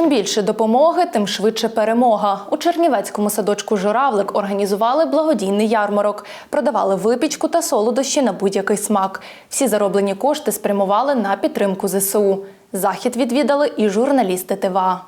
Чим більше допомоги, тим швидше перемога. У Чернівецькому садочку Журавлик організували благодійний ярмарок, продавали випічку та солодощі на будь-який смак. Всі зароблені кошти спрямували на підтримку ЗСУ. Захід відвідали і журналісти ТВА.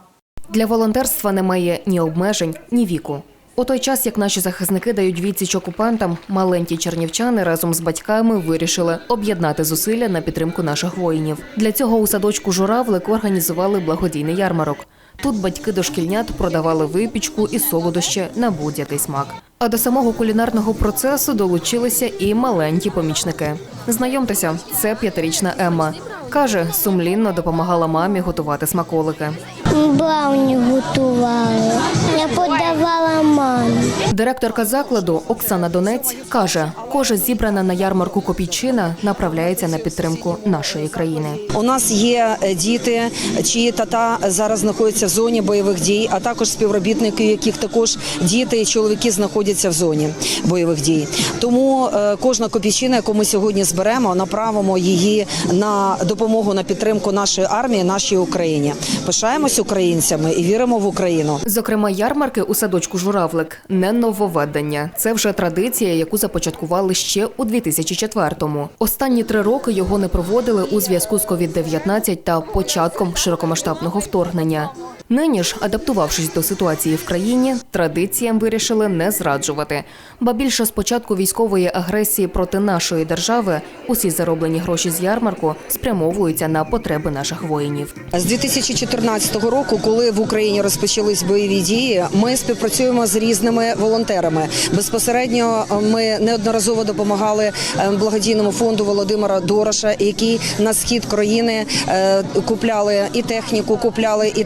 Для волонтерства немає ні обмежень, ні віку. У той час, як наші захисники дають відсіч окупантам, маленькі чернівчани разом з батьками вирішили об'єднати зусилля на підтримку наших воїнів. Для цього у садочку Журавлик організували благодійний ярмарок. Тут батьки дошкільнят продавали випічку і солодощі на будь-який смак. А до самого кулінарного процесу долучилися і маленькі помічники. Знайомтеся, це п'ятирічна Емма. Каже, сумлінно допомагала мамі готувати смаколики. Брауні готували. Я подавала мамі. Директорка закладу Оксана Донець каже, кожа зібрана на ярмарку копійчина направляється на підтримку нашої країни. У нас є е, діти, чиї тата зараз знаходяться в зоні бойових дій, а також співробітники, яких також діти і чоловіки знаходяться в зоні бойових дій. Тому е, кожна копійчина, яку ми сьогодні зберемо, направимо її на допомогу на підтримку нашої армії, нашій Україні. Пишаємось українцями і віримо в Україну. Зокрема, ярмарки у садочку Журавлик не нововведення. Це вже традиція, яку започаткували ще у 2004-му. Останні три роки його не проводили у зв'язку з COVID-19 та початком широкомасштабного вторгнення. Нині ж, адаптувавшись до ситуації в країні, традиціям вирішили не зраджувати. Ба більше з початку військової агресії проти нашої держави усі зароблені гроші з ярмарку спрямовуються на потреби наших воїнів. З 2014 року, коли в Україні розпочались бойові дії, ми співпрацюємо з різними волонтерами. Безпосередньо е, ми неодноразово допомагали е, благодійному фонду Володимира Дороша, який на схід країни е, купляли і техніку, купляли і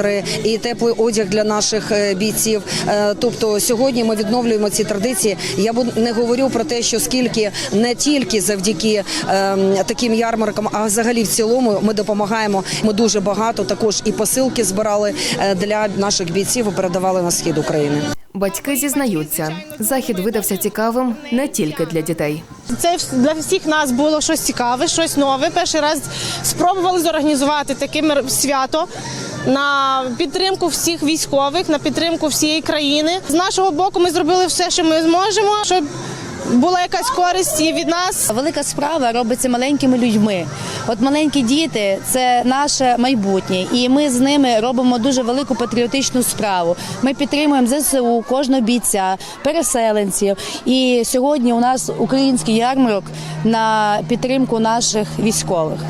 тепловізори, і теплий одяг для наших е, бійців. Е, Тобто сьогодні ми відновлюємо ці традиції. Я не говорю про те, що скільки не тільки завдяки ем, таким ярмаркам, а взагалі в цілому ми допомагаємо. Ми дуже багато також і посилки збирали е, для наших бійців і передавали на схід України. Батьки зізнаються, захід видався цікавим не тільки для дітей. Це для всіх нас було щось цікаве, щось нове. Перший раз спробували зорганізувати таке свято на підтримку всіх військових, на підтримку всієї країни. З нашого боку ми зробили все, що ми зможемо, щоб була якась користь і від нас. Велика справа робиться маленькими людьми. От маленькі діти це наше майбутнє, і ми з ними робимо дуже велику патріотичну справу. Ми підтримуємо ЗСУ, кожного бійця, переселенців. І сьогодні у нас український ярмарок на підтримку наших військових.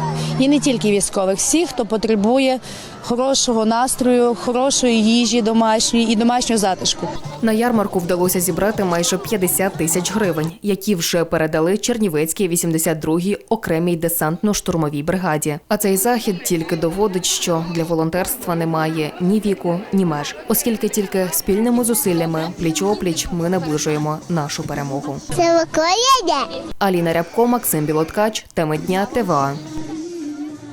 І не тільки військових, всіх, хто потребує хорошого настрою, хорошої їжі домашньої і домашнього затишку. На ярмарку вдалося зібрати майже 50 тисяч гривень, які вже передали Чернівецькій 82-й окремій десантно-штурмовій бригаді. А цей захід тільки доводить, що для волонтерства немає ні віку, ні меж, оскільки тільки спільними зусиллями пліч-опліч ми наближуємо нашу перемогу. Це Аліна Рябко, Максим Білоткач, теми дня ТВА.